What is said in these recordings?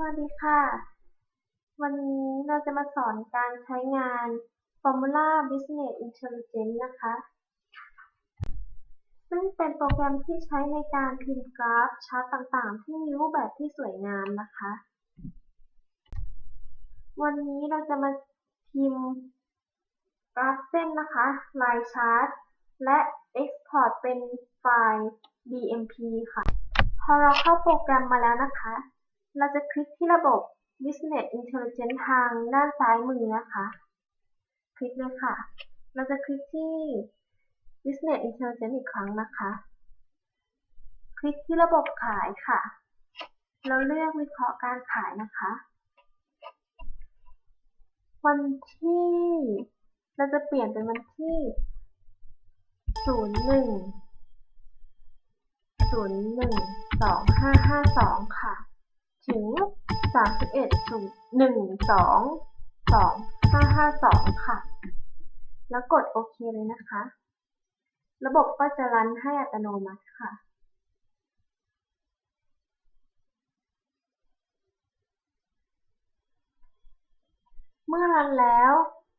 สวัสดีค่ะ วันนี้เราจะมาสอนการใช้งาน Formula Business Intelligence นะคะ ซึ่งเป็นโปรแกรมที่ใช้ในการพิมพ์กราฟชาร์ตต่างๆ ที่มีรูปแบบที่สวยงามนะคะ วันนี้เราจะมาพิมพ์กราฟเส้นนะคะลายชาร์ตและ Export เป็นไฟล์ BMP ค่ะ พอเราเข้าโปรแกรมมาแล้วนะคะ เราจะคลิกที่ระบบ Business Intelligence ทางด้านซ้ายมือนะคะ คลิกเลยค่ะ เราจะคลิกที่ Business Intelligence อีกครั้งนะคะ คลิกที่ระบบขายค่ะ เราเลือกวิเคราะห์การขายนะคะ วันที่ เราจะเปลี่ยนเป็นวันที่ 01 01 2552 ค่ะ ถึง31 1 2 2 5 5 2ค่ะ แล้วกดโอเคเลยนะคะ ระบบก็จะรันให้อัตโนมัติค่ะเมื่อรันแล้ว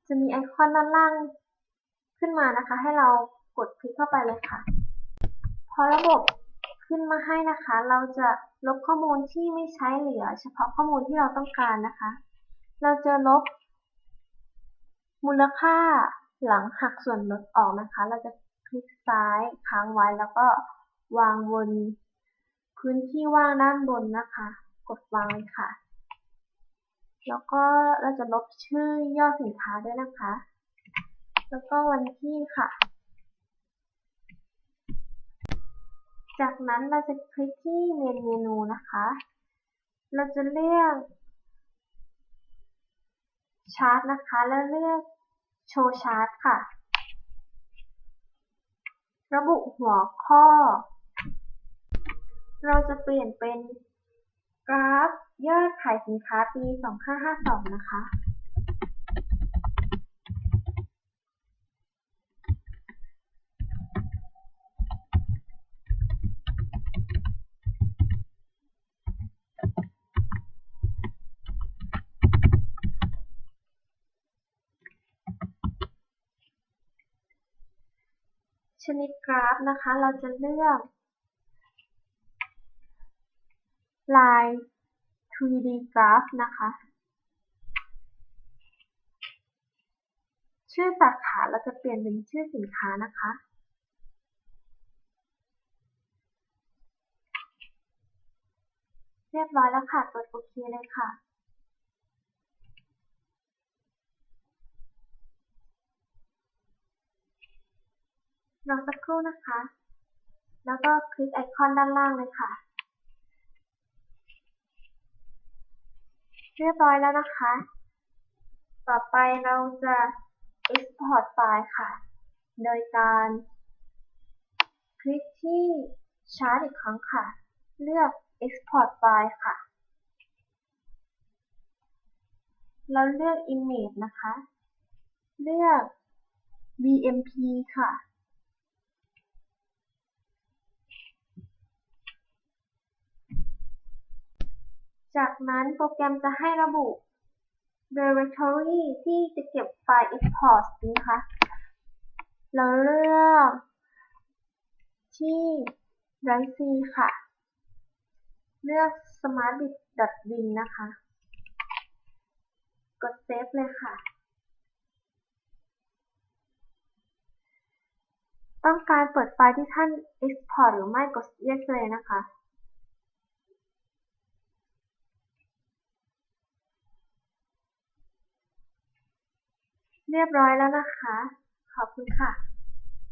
จะมีไอคอนด้านล่างขึ้นมานะคะ ให้เรากดคลิกเข้าไปเลยค่ะ พอระบบ ขึ้นมาให้นะคะ เราจะลบข้อมูลที่ไม่ใช้เหลือ เฉพาะข้อมูลที่เราต้องการนะคะ เราจะลบ มูลค่าหลังหักส่วนลดออกนะคะ เราจะคลิกซ้ายค้างไว้แล้วก็วางบน พื้นที่ว่างด้านบนนะคะ กดวางเลยค่ะ แล้วก็เราจะลบชื่อย่อสินค้าด้วยนะคะ แล้วก็วันที่ค่ะ จากนั้นเราจะคลิกที่เมนเมนูนะคะ เราจะเลือกชาร์ตนะคะ แล้วเลือกโชว์ชาร์ตค่ะ ระบุหัวข้อ เราจะเปลี่ยนเป็นกราฟยอดขายสินค้าปี 2552 นะคะ ชนิดกราฟนะคะ เราจะเลือก ลาย 3D Graph นะคะ ชื่อสาขาเราจะเปลี่ยนเป็นชื่อสินค้านะคะเรียบร้อยแล้วค่ะ กดโอเคเลยค่ะ รอสักครู่นะคะ แล้วก็คลิกไอคอนด้านล่างเลยค่ะ เรียบร้อยแล้วนะคะ ต่อไปเราจะ Export ไฟล์ค่ะ โดยการคลิกที่ชาร์ตอีกครั้งค่ะ เลือก Export ไฟล์ค่ะ แล้วเลือก Image นะคะ เลือก BMP ค่ะ จากนั้นโปรแกรมจะให้ระบุ directory ที่จะเก็บไฟล์ export นะคะ เราเลือกที่ drive C ค่ะ เลือก smartbit.bin นะคะ กด save เลยค่ะ ต้องการเปิดไฟล์ที่ท่าน export หรือไม่กด yes เลยนะคะ เรียบร้อยแล้วนะคะ ขอบคุณค่ะ